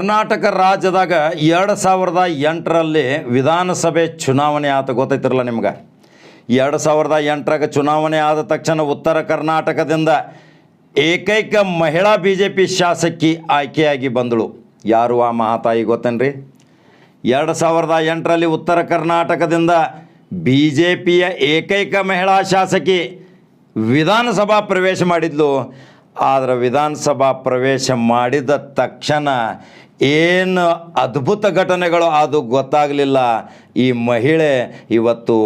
ಕರ್ನಾಟಕ ರಾಜ್ಯದಾಗ ಎರಡು ಸಾವಿರದ ಎಂಟರಲ್ಲಿ ವಿಧಾನಸಭೆ ಚುನಾವಣೆ ಆತ, ಗೊತ್ತೈತಿರಲ್ಲ ನಿಮ್ಗೆ? ಎರಡು ಸಾವಿರದ ಎಂಟರಾಗ ಚುನಾವಣೆ ಆದ ತಕ್ಷಣ ಉತ್ತರ ಕರ್ನಾಟಕದಿಂದ ಏಕೈಕ ಮಹಿಳಾ ಬಿ ಜೆ ಪಿ ಶಾಸಕಿ ಆಯ್ಕೆಯಾಗಿ ಬಂದಳು. ಯಾರು ಆ ಮಹಾತಾಯಿ ಗೊತ್ತೇನ್ರಿ? ಎರಡು ಸಾವಿರದ ಎಂಟರಲ್ಲಿ ಉತ್ತರ ಕರ್ನಾಟಕದಿಂದ ಬಿ ಜೆ ಪಿಯ ಏಕೈಕ ಮಹಿಳಾ ಶಾಸಕಿ ವಿಧಾನಸಭಾ ಪ್ರವೇಶ ಮಾಡಿದ್ಲು. ಆದರೆ ವಿಧಾನಸಭಾ ಪ್ರವೇಶ ಮಾಡಿದ ತಕ್ಷಣ ಏನು ಅದ್ಭುತ ಘಟನೆಗಳು ಅದು ಗೊತ್ತಾಗಲಿಲ್ಲ. ಈ ಮಹಿಳೆ ಇವತ್ತು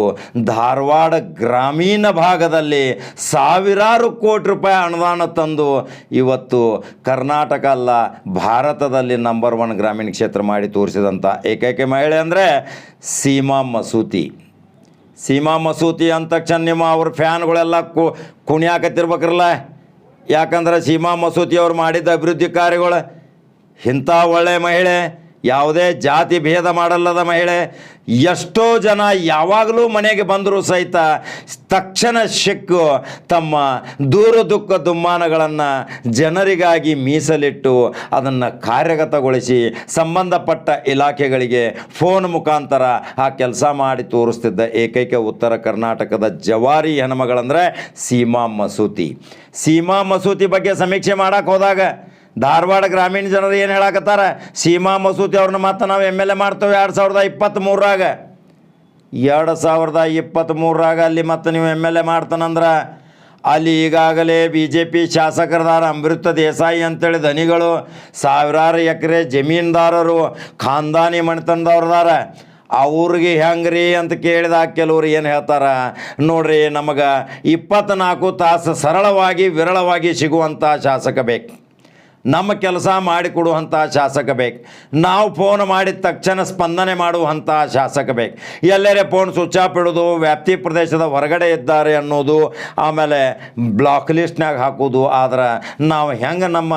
ಧಾರವಾಡ ಗ್ರಾಮೀಣ ಭಾಗದಲ್ಲಿ ಸಾವಿರಾರು ಕೋಟಿ ರೂಪಾಯಿ ಅನುದಾನ ತಂದು ಇವತ್ತು ಕರ್ನಾಟಕ ಅಲ್ಲ, ಭಾರತದಲ್ಲಿ ನಂಬರ್ ಒನ್ ಗ್ರಾಮೀಣ ಕ್ಷೇತ್ರ ಮಾಡಿ ತೋರಿಸಿದಂಥ ಏಕೈಕ ಮಹಿಳೆ ಅಂದರೆ ಸೀಮಾ ಮಸೂತಿ. ಸೀಮಾ ಮಸೂತಿ ಅಂದ ತಕ್ಷಣ ನಿಮ್ಮ ಅವ್ರ ಫ್ಯಾನ್ಗಳೆಲ್ಲ ಕುಣಿಯಾಕತ್ತಿರ್ಬೇಕ್ರಲ್ಲ. ಯಾಕಂದ್ರೆ ಸೀಮಾ ಮಸೂತಿಯವ್ರು ಮಾಡಿದ ಅಭಿವೃದ್ಧಿ ಕಾರ್ಯಗಳು ಇಂಥ ಒಳ್ಳೆ ಮಹಿಳೆ ಯಾವುದೇ ಜಾತಿ ಭೇದ ಮಾಡಲ್ಲದ ಮಹಿಳೆ, ಎಷ್ಟೋ ಜನ ಯಾವಾಗಲೂ ಮನೆಗೆ ಬಂದರೂ ಸಹಿತ ತಕ್ಷಣ ಸಿಕ್ಕು ತಮ್ಮ ದೂರ ದುಃಖ ದುಮ್ಮಾನಗಳನ್ನು ಜನರಿಗಾಗಿ ಮೀಸಲಿಟ್ಟು ಅದನ್ನು ಕಾರ್ಯಗತಗೊಳಿಸಿ ಸಂಬಂಧಪಟ್ಟ ಇಲಾಖೆಗಳಿಗೆ ಫೋನ್ ಮುಖಾಂತರ ಆ ಕೆಲಸ ಮಾಡಿ ತೋರಿಸ್ತಿದ್ದ ಏಕೈಕ ಉತ್ತರ ಕರ್ನಾಟಕದ ಜವಾರಿ ಹೆಣ್ಮಗಳಂದರೆ ಸೀಮಾ ಮಸೂತಿ. ಸೀಮಾ ಮಸೂತಿ ಬಗ್ಗೆ ಸಮೀಕ್ಷೆ ಮಾಡೋಕ್ಕೆ ಹೋದಾಗ ಧಾರವಾಡ ಗ್ರಾಮೀಣ ಜನರು ಏನು ಹೇಳಕತ್ತಾರ? ಸೀಮಾ ಮಸೂತಿ ಅವ್ರನ್ನ ಮತ್ತೆ ನಾವು ಎಂ ಎಲ್ ಎ ಮಾಡ್ತೇವೆ ಎರಡು ಸಾವಿರದ ಇಪ್ಪತ್ತ್ಮೂರಾಗ ಎರಡು ಸಾವಿರದ ಇಪ್ಪತ್ತ್ಮೂರಾಗ ಅಲ್ಲಿ ಮತ್ತೆ ನೀವು ಎಂ ಎಲ್ ಎ ಮಾಡ್ತಾನಂದ್ರೆ ಅಲ್ಲಿ ಈಗಾಗಲೇ ಬಿ ಜೆ ಪಿ ಶಾಸಕರದಾರ ಅಮೃತ ದೇಸಾಯಿ ಅಂತೇಳಿ ಧನಿಗಳು ಸಾವಿರಾರು ಎಕರೆ ಜಮೀನ್ದಾರರು, ಖಾನ್ದಾನಿ ಮಣಿತನದವ್ರದಾರ. ಅವ್ರಿಗೆ ಹೆಂಗ್ರಿ ಅಂತ ಕೇಳಿದಾಗ ಕೆಲವ್ರು ಏನು ಹೇಳ್ತಾರ? ನೋಡ್ರಿ ನಮಗೆ ಇಪ್ಪತ್ತ್ನಾಲ್ಕು ತಾಸು ಸರಳವಾಗಿ, ವಿರಳವಾಗಿ ಸಿಗುವಂಥ ಶಾಸಕ ಬೇಕು. ನಮ್ಮ ಕೆಲಸ ಮಾಡಿಕೊಡುವಂಥ ಶಾಸಕ ಬೇಕು. ನಾವು ಫೋನ್ ಮಾಡಿದ ತಕ್ಷಣ ಸ್ಪಂದನೆ ಮಾಡುವಂಥ ಶಾಸಕ ಬೇಕು. ಎಲ್ಲರೇ ಫೋನ್ ಸ್ವಿಚ್ ಆಫ್ ಇಡೋದು, ವ್ಯಾಪ್ತಿ ಪ್ರದೇಶದ ಹೊರಗಡೆ ಇದ್ದಾರೆ ಅನ್ನೋದು, ಆಮೇಲೆ ಬ್ಲಾಕ್ ಲಿಸ್ಟ್ನಾಗ ಹಾಕೋದು, ಆದ್ರೆ ನಾವು ಹೆಂಗೆ ನಮ್ಮ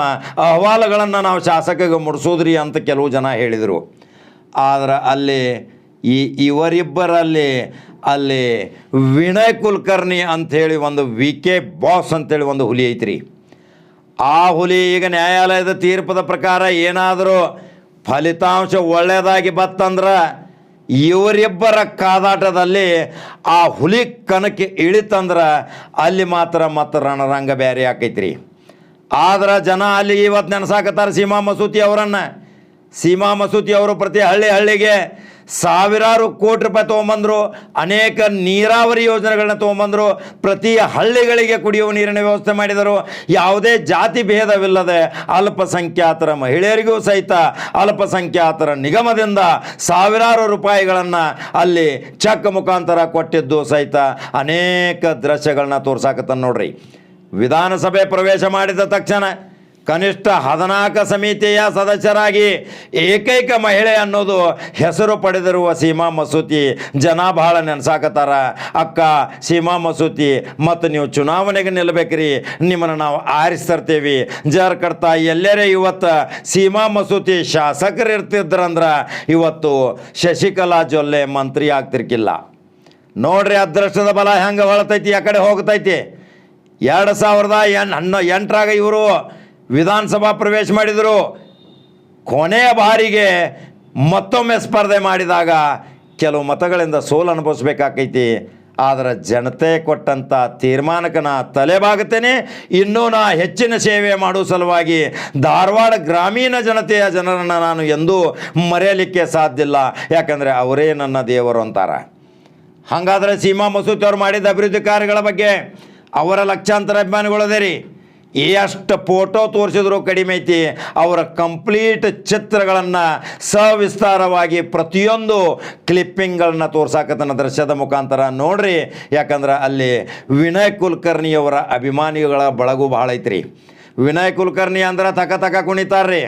ಅಹವಾಲುಗಳನ್ನು ನಾವು ಶಾಸಕಗೆ ಮುಡಿಸೋದ್ರಿ ಅಂತ ಕೆಲವು ಜನ ಹೇಳಿದರು. ಆದ್ರೆ ಅಲ್ಲಿ ಈ ಇವರಿಬ್ಬರಲ್ಲಿ ಅಲ್ಲಿ ವಿನಯ್ ಕುಲಕರ್ಣಿ ಅಂಥೇಳಿ ಒಂದು ವಿ ಕೆ ಬಾಸ್ ಅಂಥೇಳಿ ಒಂದು ಹುಲಿ ಐತ್ರಿ. ಆ ಹುಲಿ ಈಗ ನ್ಯಾಯಾಲಯದ ತೀರ್ಪದ ಪ್ರಕಾರ ಏನಾದರೂ ಫಲಿತಾಂಶ ಒಳ್ಳೆಯದಾಗಿ ಬತ್ತಂದ್ರೆ ಇವರಿಬ್ಬರ ಕಾದಾಟದಲ್ಲಿ ಆ ಹುಲಿ ಕಣಕ್ಕೆ ಇಳಿತಂದ್ರೆ ಅಲ್ಲಿ ಮಾತ್ರ ಮತ್ತು ರಣರಂಗ ಬೇರೆ ಆಕೈತ್ರಿ. ಆದ್ರೆ ಜನ ಅಲ್ಲಿ ಇವತ್ತು ನೆನೆಸಾಕತ್ತಾರೆ ಸೀಮಾ ಮಸೂತಿ ಅವರನ್ನು. ಸೀಮಾ ಮಸೂತಿ ಅವರು ಪ್ರತಿ ಹಳ್ಳಿ ಹಳ್ಳಿಗೆ ಸಾವಿರಾರು ಕೋಟಿ ರೂಪಾಯಿ ತೊಗೊಂಬಂದರು, ಅನೇಕ ನೀರಾವರಿ ಯೋಜನೆಗಳನ್ನ ತೊಗೊಂಬಂದರು, ಪ್ರತಿ ಹಳ್ಳಿಗಳಿಗೆ ಕುಡಿಯುವ ನೀರಿನ ವ್ಯವಸ್ಥೆ ಮಾಡಿದರು. ಯಾವುದೇ ಜಾತಿ ಭೇದವಿಲ್ಲದೆ ಅಲ್ಪಸಂಖ್ಯಾತರ ಮಹಿಳೆಯರಿಗೂ ಸಹಿತ ಅಲ್ಪಸಂಖ್ಯಾತರ ನಿಗಮದಿಂದ ಸಾವಿರಾರು ರೂಪಾಯಿಗಳನ್ನು ಅಲ್ಲಿ ಚೆಕ್ ಮುಖಾಂತರ ಕೊಟ್ಟಿದ್ದು ಸಹಿತ ಅನೇಕ ದೃಶ್ಯಗಳನ್ನ ತೋರ್ಸಾಕತ್ತಾನ ನೋಡ್ರಿ. ವಿಧಾನಸಭೆ ಪ್ರವೇಶ ಮಾಡಿದ ತಕ್ಷಣ ಕನಿಷ್ಠ ಹದಿನಾಲ್ಕು ಸಮಿತಿಯ ಸದಸ್ಯರಾಗಿ ಏಕೈಕ ಮಹಿಳೆ ಅನ್ನೋದು ಹೆಸರು ಪಡೆದಿರುವ ಸೀಮಾ ಮಸೂತಿ ಜನ ಭಾಳ ನೆನ್ಸಾಕತ್ತಾರ. ಅಕ್ಕ, ಸೀಮಾ ಮಸೂತಿ, ಮತ್ತು ನೀವು ಚುನಾವಣೆಗೆ ನಿಲ್ಲಬೇಕ್ರಿ ನಿಮ್ಮನ್ನು ನಾವು ಆರಿಸ್ತಿರ್ತೀವಿ. ಜರ್ ಕಡ್ತಾ ಎಲ್ಲರೇ ಇವತ್ತು ಸೀಮಾ ಮಸೂತಿ ಶಾಸಕರು ಇರ್ತಿದ್ರಂದ್ರೆ ಇವತ್ತು ಶಶಿಕಲಾ ಜೊಲ್ಲೆ ಮಂತ್ರಿ ಆಗ್ತಿರ್ಕಿಲ್ಲ. ನೋಡ್ರಿ ಅದೃಷ್ಟದ ಬಲ ಹೆಂಗೆ ಹೊಳತೈತಿ, ಆ ಕಡೆ ಹೋಗ್ತೈತಿ. ಎರಡು ಸಾವಿರದ ಎನ್ ಎಂಟರಾಗ ಇವರು ವಿಧಾನಸಭಾ ಪ್ರವೇಶ ಮಾಡಿದರು. ಕೊನೆಯ ಬಾರಿಗೆ ಮತ್ತೊಮ್ಮೆ ಸ್ಪರ್ಧೆ ಮಾಡಿದಾಗ ಕೆಲವು ಮತಗಳಿಂದ ಸೋಲು ಅನುಭವಿಸ್ಬೇಕಾಕೈತಿ ಆದರೆ ಜನತೆ ಕೊಟ್ಟಂಥ ತೀರ್ಮಾನಕ್ಕೆ ನಾ ತಲೆಬಾಗುತ್ತೇನೆ ಇನ್ನೂ ನಾ ಹೆಚ್ಚಿನ ಸೇವೆ ಮಾಡುವ ಸಲುವಾಗಿ ಧಾರವಾಡ ಗ್ರಾಮೀಣ ಜನತೆಯ ಜನರನ್ನು ನಾನು ಎಂದೂ ಮರೆಯಲಿಕ್ಕೆ ಸಾಧ್ಯ ಇಲ್ಲ. ಯಾಕಂದರೆ ಅವರೇ ನನ್ನ ದೇವರು ಅಂತಾರೆ. ಹಾಗಾದರೆ ಸೀಮಾ ಮಸೂತಿ ಅವ್ರು ಮಾಡಿದ ಅಭಿವೃದ್ಧಿ ಕಾರ್ಯಗಳ ಬಗ್ಗೆ ಅವರ ಲಕ್ಷಾಂತರ ಅಭಿಮಾನಿಗಳು ಅದೇ ರೀ. ಎಷ್ಟು ಫೋಟೋ ತೋರಿಸಿದ್ರು ಕಡಿಮೆ ಐತಿ. ಅವರ ಕಂಪ್ಲೀಟ್ ಚಿತ್ರಗಳನ್ನು ಸವಿಸ್ತಾರವಾಗಿ ಪ್ರತಿಯೊಂದು ಕ್ಲಿಪ್ಪಿಂಗ್ಗಳನ್ನು ತೋರ್ಸಾಕತ್ತನ ದೃಶ್ಯದ ಮುಖಾಂತರ. ನೋಡ್ರಿ, ಯಾಕಂದ್ರೆ ಅಲ್ಲಿ ವಿನಯ್ ಕುಲಕರ್ಣಿಯವರ ಅಭಿಮಾನಿಗಳ ಬಳಗು ಭಾಳ ಐತ್ರಿ. ವಿನಯ್ ಕುಲಕರ್ಣಿ ಅಂದ್ರೆ ತಕ ತಕ ಕುಣಿತಾರ್ರಿ.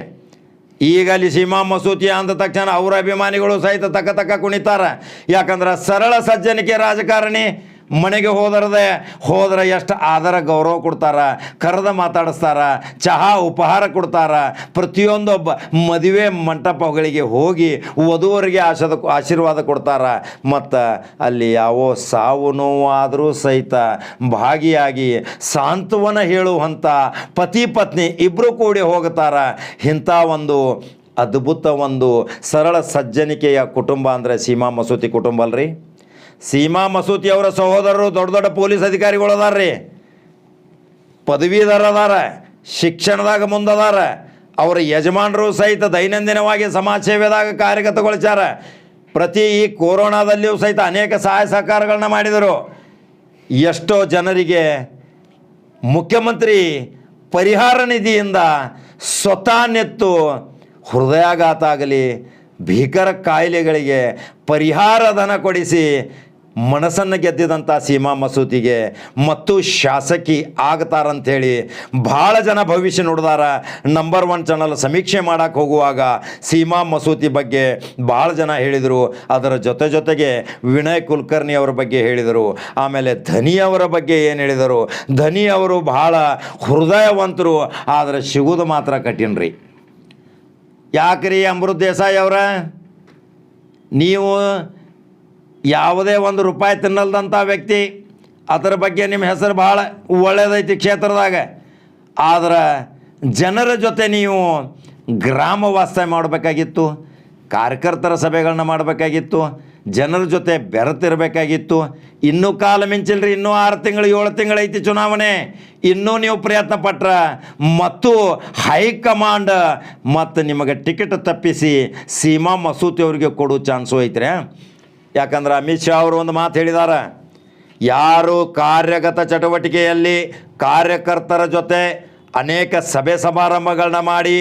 ಈಗ ಅಲ್ಲಿ ಸೀಮಾ ಮಸೂತಿ ಅಂದ ತಕ್ಷಣ ಅವರ ಅಭಿಮಾನಿಗಳು ಸಹಿತ ತಕ ತಕ ಕುಣಿತಾರ. ಯಾಕಂದ್ರೆ ಸರಳ ಸಜ್ಜನಿಕೆ ರಾಜಕಾರಣಿ. ಮನೆಗೆ ಹೋದರದೆ ಹೋದ್ರೆ ಎಷ್ಟು ಆದರ ಗೌರವ ಕೊಡ್ತಾರ, ಕರೆದ ಮಾತಾಡಿಸ್ತಾರ, ಚಹಾ ಉಪಹಾರ ಕೊಡ್ತಾರ, ಪ್ರತಿಯೊಂದೊಬ್ಬ ಮದುವೆ ಮಂಟಪಗಳಿಗೆ ಹೋಗಿ ವಧುವರಿಗೆ ಆಶದ ಆಶೀರ್ವಾದ ಕೊಡ್ತಾರ. ಮತ್ತು ಅಲ್ಲಿ ಯಾವೋ ಸಾವು ನೋವಾದರೂ ಸಹಿತ ಭಾಗಿಯಾಗಿ ಸಾಂತ್ವನ ಹೇಳುವಂಥ ಪತಿ ಪತ್ನಿ ಇಬ್ಬರು ಕೂಡಿ ಹೋಗ್ತಾರ ಇಂಥ ಒಂದು ಅದ್ಭುತ ಒಂದು ಸರಳ ಸಜ್ಜನಿಕೆಯ ಕುಟುಂಬ ಅಂದರೆ ಸೀಮಾ ಮಸೂತಿ ಕುಟುಂಬ ಅಲ್ರಿ? ಸೀಮಾ ಮಸೂತಿ ಅವರ ಸಹೋದರರು ದೊಡ್ಡ ದೊಡ್ಡ ಪೊಲೀಸ್ ಅಧಿಕಾರಿಗಳು ಅದಾರ್ರಿ ಪದವೀಧರ ಅದಾರ, ಶಿಕ್ಷಣದಾಗ ಮುಂದದಾರ, ಅವರ ಯಜಮಾನರು ಸಹಿತ ದೈನಂದಿನವಾಗಿ ಸಮಾಜ ಸೇವೆದಾಗ ಕಾರ್ಯಗತಗೊಳಿಸ್ಯಾರ. ಪ್ರತಿ ಈ ಕೊರೋನಾದಲ್ಲಿಯೂ ಸಹಿತ ಅನೇಕ ಸಹಾಯ ಸಹಕಾರಗಳನ್ನ ಮಾಡಿದರು. ಎಷ್ಟೋ ಜನರಿಗೆ ಮುಖ್ಯಮಂತ್ರಿ ಪರಿಹಾರ ನಿಧಿಯಿಂದ ಸ್ವತಃ ನೆತ್ತು ಹೃದಯಾಘಾತ ಆಗಲಿ, ಭೀಕರ ಕಾಯಿಲೆಗಳಿಗೆ ಪರಿಹಾರ ಧನ ಕೊಡಿಸಿ ಮನಸ್ಸನ್ನು ಗೆದ್ದಿದಂಥ ಸೀಮಾ ಮಸೂತಿಗೆ ಮತ್ತು ಶಾಸಕಿ ಆಗ್ತಾರಂಥೇಳಿ ಭಾಳ ಜನ ಭವಿಷ್ಯ ನೋಡಿದಾರ. ನಂಬರ್ ಒನ್ ಚಾನಲ್ ಸಮೀಕ್ಷೆ ಮಾಡೋಕ್ಕೆ ಹೋಗುವಾಗ ಸೀಮಾ ಮಸೂತಿ ಬಗ್ಗೆ ಭಾಳ ಜನ ಹೇಳಿದರು. ಅದರ ಜೊತೆ ಜೊತೆಗೆ ವಿನಯ್ ಕುಲಕರ್ಣಿ ಅವರ ಬಗ್ಗೆ ಹೇಳಿದರು. ಆಮೇಲೆ ಧನಿ ಅವರ ಬಗ್ಗೆ ಏನು ಹೇಳಿದರು. ಧನಿ ಅವರು ಭಾಳ ಹೃದಯವಂತರು, ಆದರೆ ಸಿಗುವುದು ಮಾತ್ರ ಕಠಿಣ ರೀ ಯಾಕ್ರಿ ಅಮೃತ್ ದೇಸಾಯಿ ಅವರ? ನೀವು ಯಾವುದೇ ಒಂದು ರೂಪಾಯಿ ತಿನ್ನಲ್ದಂಥ ವ್ಯಕ್ತಿ, ಅದರ ಬಗ್ಗೆ ನಿಮ್ಮ ಹೆಸರು ಭಾಳ ಒಳ್ಳೆಯದೈತಿ ಕ್ಷೇತ್ರದಾಗ. ಆದ್ರೆ ಜನರ ಜೊತೆ ನೀವು ಗ್ರಾಮ ವಾಸ್ತವ್ಯ ಮಾಡಬೇಕಾಗಿತ್ತು, ಕಾರ್ಯಕರ್ತರ ಸಭೆಗಳನ್ನ ಮಾಡಬೇಕಾಗಿತ್ತು, ಜನರ ಜೊತೆ ಬೆರೆತಿರಬೇಕಾಗಿತ್ತು. ಇನ್ನೂ ಕಾಲ ಮಿಂಚಿಲ್ರಿ, ಇನ್ನೂ ಆರು ತಿಂಗಳು, ಏಳು ತಿಂಗಳು ಐತಿ ಚುನಾವಣೆ. ಇನ್ನೂ ನೀವು ಪ್ರಯತ್ನ ಪಟ್ರ, ಮತ್ತು ಹೈಕಮಾಂಡ್ ಮತ್ತು ನಿಮಗೆ ಟಿಕೆಟ್ ತಪ್ಪಿಸಿ ಸೀಮಾ ಮಸೂತಿ ಅವರಿಗೆ ಕೊಡೋ ಚಾನ್ಸು ಐತ್ರಿ ಯಾಕಂದ್ರೆ ಅಮಿತ್ ಶಾ ಅವರು ಒಂದು ಮಾತು ಹೇಳಿದಾರ, ಯಾರು ಕಾರ್ಯಗತ ಚಟುವಟಿಕೆಯಲ್ಲಿ ಕಾರ್ಯಕರ್ತರ ಜೊತೆ ಅನೇಕ ಸಭೆ ಸಮಾರಂಭಗಳನ್ನ ಮಾಡಿ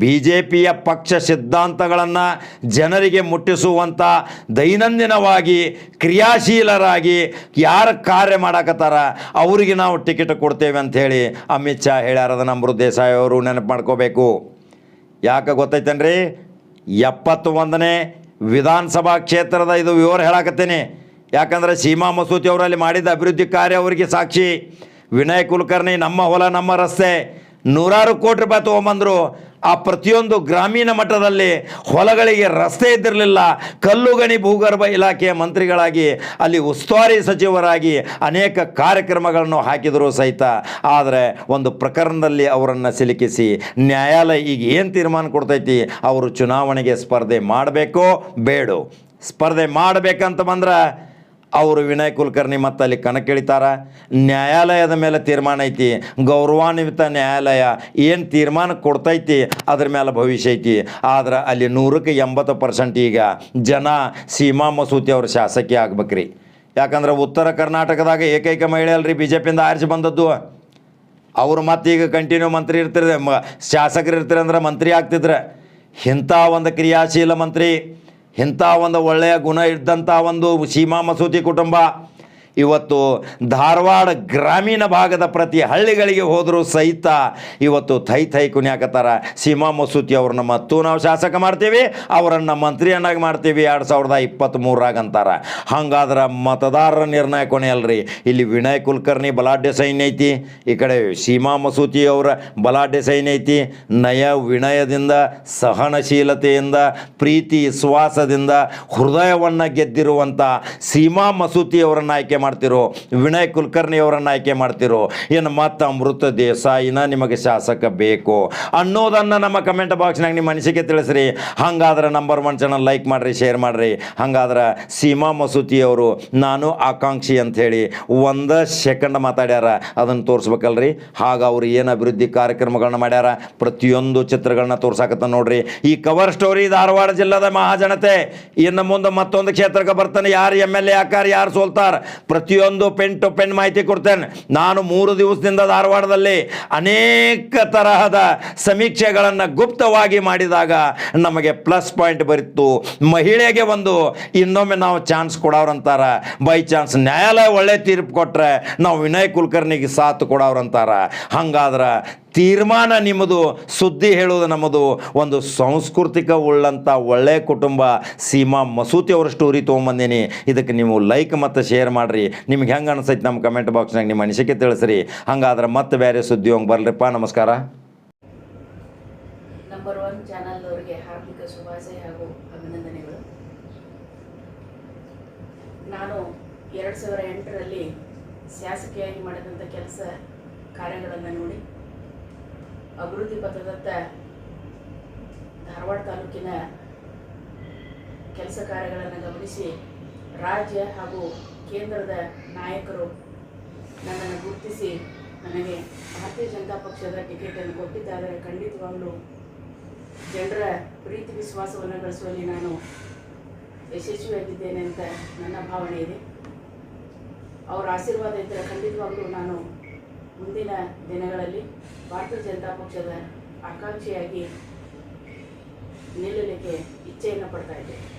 ಬಿ ಜೆ ಪಿಯ ಪಕ್ಷ ಸಿದ್ಧಾಂತಗಳನ್ನು ಜನರಿಗೆ ಮುಟ್ಟಿಸುವಂಥ ದೈನಂದಿನವಾಗಿ ಕ್ರಿಯಾಶೀಲರಾಗಿ ಯಾರು ಕಾರ್ಯ ಮಾಡಾಕತ್ತಾರ, ಅವರಿಗೆ ನಾವು ಟಿಕೆಟ್ ಕೊಡ್ತೇವೆ ಅಂಥೇಳಿ ಅಮಿತ್ ಶಾ ಹೇಳ್ಯಾರದ ಅಮೃತ್ ದೇಸಾಯಿ ಅವರು ನೆನಪು ಮಾಡ್ಕೋಬೇಕು. ಯಾಕೆ ಗೊತ್ತೈತೇನ್ರಿ? ಎಪ್ಪತ್ತೊಂದನೇ ವಿಧಾನಸಭಾ ಕ್ಷೇತ್ರದ ಇದು ವಿವರ ಹೇಳಕತ್ತೇನೆ. ಯಾಕಂದ್ರೆ ಸೀಮಾ ಮಸೂತಿ ಅವರಲ್ಲಿ ಮಾಡಿದ ಅಭಿವೃದ್ಧಿ ಕಾರ್ಯ ಅವರಿಗೆ ಸಾಕ್ಷಿ. ವಿನಯ್ ಕುಲಕರ್ಣಿ ನಮ್ಮ ಹೊಲ, ನಮ್ಮ ರಸ್ತೆ. ನೂರಾರು ಕೋಟಿ ರೂಪಾಯಿ ತೊಗೊಂಬಂದರು. ಆ ಪ್ರತಿಯೊಂದು ಗ್ರಾಮೀಣ ಮಟ್ಟದಲ್ಲಿ ಹೊಲಗಳಿಗೆ ರಸ್ತೆ ಇದ್ದಿರಲಿಲ್ಲ. ಕಲ್ಲುಗಣಿ ಭೂಗರ್ಭ ಇಲಾಖೆಯ ಮಂತ್ರಿಗಳಾಗಿ, ಅಲ್ಲಿ ಉಸ್ತುವಾರಿ ಸಚಿವರಾಗಿ ಅನೇಕ ಕಾರ್ಯಕ್ರಮಗಳನ್ನು ಹಾಕಿದರು ಸಹಿತ. ಆದರೆ ಒಂದು ಪ್ರಕರಣದಲ್ಲಿ ಅವರನ್ನು ಸಿಲುಕಿಸಿ, ನ್ಯಾಯಾಲಯ ಈಗ ಏನು ತೀರ್ಮಾನ ಕೊಡ್ತೈತಿ, ಅವರು ಚುನಾವಣೆಗೆ ಸ್ಪರ್ಧೆ ಮಾಡಬೇಕೋ ಬೇಡೋ. ಸ್ಪರ್ಧೆ ಮಾಡಬೇಕಂತ ಬಂದ್ರೆ ಅವರು ವಿನಯ್ ಕುಲಕರ್ಣಿ ಮತ್ತು ಅಲ್ಲಿ ಕಣಕ್ಕಿಳಿತಾರ. ನ್ಯಾಯಾಲಯದ ಮೇಲೆ ತೀರ್ಮಾನ ಐತಿ. ಗೌರವಾನ್ವಿತ ನ್ಯಾಯಾಲಯ ಏನು ತೀರ್ಮಾನ ಕೊಡ್ತೈತಿ, ಅದ್ರ ಮೇಲೆ ಭವಿಷ್ಯ ಐತಿ. ಆದ್ರೆ ಅಲ್ಲಿ ನೂರಕ್ಕೆ ಎಂಬತ್ತು ಪರ್ಸೆಂಟ್ ಈಗ ಜನ ಸೀಮಾ ಮಸೂತಿ ಅವ್ರ ಶಾಸಕಿ ಆಗ್ಬೇಕ್ರಿ. ಯಾಕಂದ್ರೆ ಉತ್ತರ ಕರ್ನಾಟಕದಾಗ ಏಕೈಕ ಮಹಿಳೆ ಅಲ್ರಿ ಬಿ ಜೆ ಪಿಯಿಂದ ಆರಿಸಿ ಬಂದದ್ದು. ಅವರು ಮತ್ತೀಗ ಕಂಟಿನ್ಯೂ ಮಂತ್ರಿ ಇರ್ತಿರ ಶಾಸಕರು ಇರ್ತಾರೆ ಅಂದ್ರೆ ಮಂತ್ರಿ ಆಗ್ತಿದ್ರೆ. ಇಂಥ ಒಂದು ಕ್ರಿಯಾಶೀಲ ಮಂತ್ರಿ. ಇಂಥ ಒಂದು ಒಳ್ಳೆಯ ಗುಣ ಇದ್ದಂಥ ಒಂದು ಸೀಮಾ ಮಸೂತಿ ಕುಟುಂಬ ಇವತ್ತು ಧಾರವಾಡ ಗ್ರಾಮೀಣ ಭಾಗದ ಪ್ರತಿ ಹಳ್ಳಿಗಳಿಗೆ ಹೋದರೂ ಸಹಿತ ಇವತ್ತು ಥೈ ಥೈ ಕುಣಿಯಾಕತ್ತಾರ. ಸೀಮಾ ಮಸೂತಿ ಅವ್ರನ್ನ ಮತ್ತು ನಾವು ಶಾಸಕ ಮಾಡ್ತೀವಿ, ಅವರನ್ನು ಮಂತ್ರಿಯನ್ನಾಗಿ ಮಾಡ್ತೀವಿ, ಎರಡು ಸಾವಿರದ ಇಪ್ಪತ್ತ್ಮೂರಾಗ ಅಂತಾರೆ. ಹಂಗಾದ್ರೆ ಮತದಾರರ ನಿರ್ಣಯ ಕೊನೆಯಲ್ರಿ ಇಲ್ಲಿ ವಿನಯ್ ಕುಲಕರ್ಣಿ ಬಲಾಢ್ಯ ಸೈನ್ಯ ಐತಿ, ಈ ಕಡೆ ಸೀಮಾ ಮಸೂತಿ ಅವರ ಬಲಾಢ್ಯ ಸೈನ್ಯ ಐತಿ. ನಯ ವಿನಯದಿಂದ, ಸಹನಶೀಲತೆಯಿಂದ, ಪ್ರೀತಿ, ವಿಶ್ವಾಸದಿಂದ, ಹೃದಯವನ್ನು ಗೆದ್ದಿರುವಂಥ ಸೀಮಾ ಮಸೂತಿ ಅವರನ್ನು ಆಯ್ಕೆ ಮಾಡ್ತಿರೋ ವಿನಯ್ ಕುಲಕರ್ಣಿ ಅವರನ್ನು ಆಯ್ಕೆ ಮಾಡ್ತಿರೋ ಏನು ಮತ್ತು ಅಮೃತ ದೇಸಾಯಿನ ನಿಮಗೆ ಶಾಸಕ ಬೇಕು ಅನ್ನೋದನ್ನು ನಮ್ಮ ಕಮೆಂಟ್ ಬಾಕ್ಸ್ನಾಗ ನಿಮ್ಮ ಅನಿಸಿಕೆ ತಿಳಿಸ್ರಿ. ಹಂಗಾದ್ರೆ ನಂಬರ್ ಒನ್ ಚಾನಲ್ ಲೈಕ್ ಮಾಡಿರಿ ಶೇರ್ ಮಾಡಿರಿ. ಹಂಗಾದ್ರೆ ಸೀಮಾ ಮಸೂತಿ ಅವರು ನಾನು ಆಕಾಂಕ್ಷಿ ಅಂಥೇಳಿ ಒಂದು ಸೆಕೆಂಡ್ ಮಾತಾಡ್ಯಾರ. ಅದನ್ನು ತೋರಿಸ್ಬೇಕಲ್ರಿ. ಹಾಗ ಅವ್ರು ಏನು ಅಭಿವೃದ್ಧಿ ಕಾರ್ಯಕ್ರಮಗಳನ್ನ ಮಾಡ್ಯಾರ. ಪ್ರತಿಯೊಂದು ಚಿತ್ರಗಳನ್ನ ತೋರ್ಸಾಕತ್ತ ನೋಡ್ರಿ. ಈ ಕವರ್ ಸ್ಟೋರಿ ಧಾರವಾಡ ಜಿಲ್ಲಾದ ಮಹಾಜನತೆ. ಇನ್ನು ಮುಂದೆ ಮತ್ತೊಂದು ಕ್ಷೇತ್ರಕ್ಕೆ ಬರ್ತಾನೆ. ಯಾರು ಎಂ ಎಲ್ ಎ ಯಾರು ಸೋಲ್ತಾರ. ಪ್ರತಿಯೊಂದು ಪೆನ್ ಟು ಪೆನ್ ಮಾಹಿತಿ ಕೊಡ್ತೇನೆ. ನಾನು ಮೂರು ದಿವಸದಿಂದ ಧಾರವಾಡದಲ್ಲಿ ಅನೇಕ ತರಹದ ಸಮೀಕ್ಷೆಗಳನ್ನು ಗುಪ್ತವಾಗಿ ಮಾಡಿದಾಗ ನಮಗೆ ಪ್ಲಸ್ ಪಾಯಿಂಟ್ ಬರಿತ್ತು ಮಹಿಳೆಗೆ ಒಂದು, ಇನ್ನೊಮ್ಮೆ ನಾವು ಚಾನ್ಸ್ ಕೊಡೋರಂತಾರ ಬೈ ಚಾನ್ಸ್ ನ್ಯಾಯಾಲಯ ಒಳ್ಳೆ ತೀರ್ಪು ಕೊಟ್ಟರೆ ನಾವು ವಿನಯ್ ಕುಲಕರ್ಣಿಗೆ ಸಾಥ್ ಕೊಡೋರಂತಾರ ಹಂಗಾದ್ರೆ ತೀರ್ಮಾನ ನಿಮ್ಮದು, ಸುದ್ದಿ ಹೇಳೋದು ನಮ್ಮದು, ಒಂದು ಸಾಂಸ್ಕೃತಿಕ ಉಳ್ಳಂಥ ಒಳ್ಳೆಯ ಕುಟುಂಬ, ಸೀಮಾ ಮಸೂತಿ ಅವರ ಸ್ಟೋರಿ ತೊಗೊಂಬಂದೀನಿ. ಇದಕ್ಕೆ ನೀವು ಲೈಕ್ ಮತ್ತು ಶೇರ್ ಮಾಡಿರಿ. ನಿಮ್ಗೆ ಹೆಂಗೆ ಅನಿಸೈತೆ ನಮ್ಮ ಕಮೆಂಟ್ ಬಾಕ್ಸ್ನಾಗ ನಿಮ್ಮ ಅನಿಸಿಕೆ ತಿಳಿಸ್ರಿ. ಹಂಗಾದ್ರೆ ಮತ್ತೆ ಬೇರೆ ಸುದ್ದಿ ಹೋಗಿ ಬರ್ಲಿಪ್ಪ ನಮಸ್ಕಾರ. ನಂಬರ್ ಒನ್ ಚಾನಲ್ ಅವರಿಗೆ ಹಾರ್ದಿಕ ಶುಭಾಶಯ ಹಾಗೂ ಅಭಿನಂದನೆಗಳು. ನಾನು ಎರಡು ಸಾವಿರ ಎಂಟರಲ್ಲಿ ಶಾಸಕಿಯಾಗಿ ಮಾಡಿದಂಥ ಕೆಲಸ ಕಾರ್ಯಗಳನ್ನು ನೋಡಿ ಅಭಿವೃದ್ಧಿ ಪಥದತ್ತ ಧಾರವಾಡ ತಾಲೂಕಿನ ಕೆಲಸ ಕಾರ್ಯಗಳನ್ನು ಗಮನಿಸಿ ರಾಜ್ಯ ಹಾಗೂ ಕೇಂದ್ರದ ನಾಯಕರು ನನ್ನನ್ನು ಗುರುತಿಸಿ ನನಗೆ ಭಾರತೀಯ ಜನತಾ ಪಕ್ಷದ ಟಿಕೆಟನ್ನು ಕೊಟ್ಟಿದ್ದಾದರೆ ಖಂಡಿತವಾಗಲೂ ಜನರ ಪ್ರೀತಿ, ವಿಶ್ವಾಸವನ್ನು ಗಳಿಸುವಲ್ಲಿ ನಾನು ಯಶಸ್ವಿಯಾಗಿದ್ದೇನೆ ಅಂತ ನನ್ನ ಭಾವನೆ ಇದೆ. ಅವರ ಆಶೀರ್ವಾದ ಇದ್ದರೆ ಖಂಡಿತವಾಗಲೂ ನಾನು ಮುಂದಿನ ದಿನಗಳಲ್ಲಿ ಭಾರತೀಯ ಜನತಾ ಪಕ್ಷದ ಆಕಾಂಕ್ಷಿಯಾಗಿ ನಿಲ್ಲಲಿಕ್ಕೆ ಇಚ್ಛೆಯನ್ನು ಪಡ್ತಾ ಇದ್ದೇನೆ.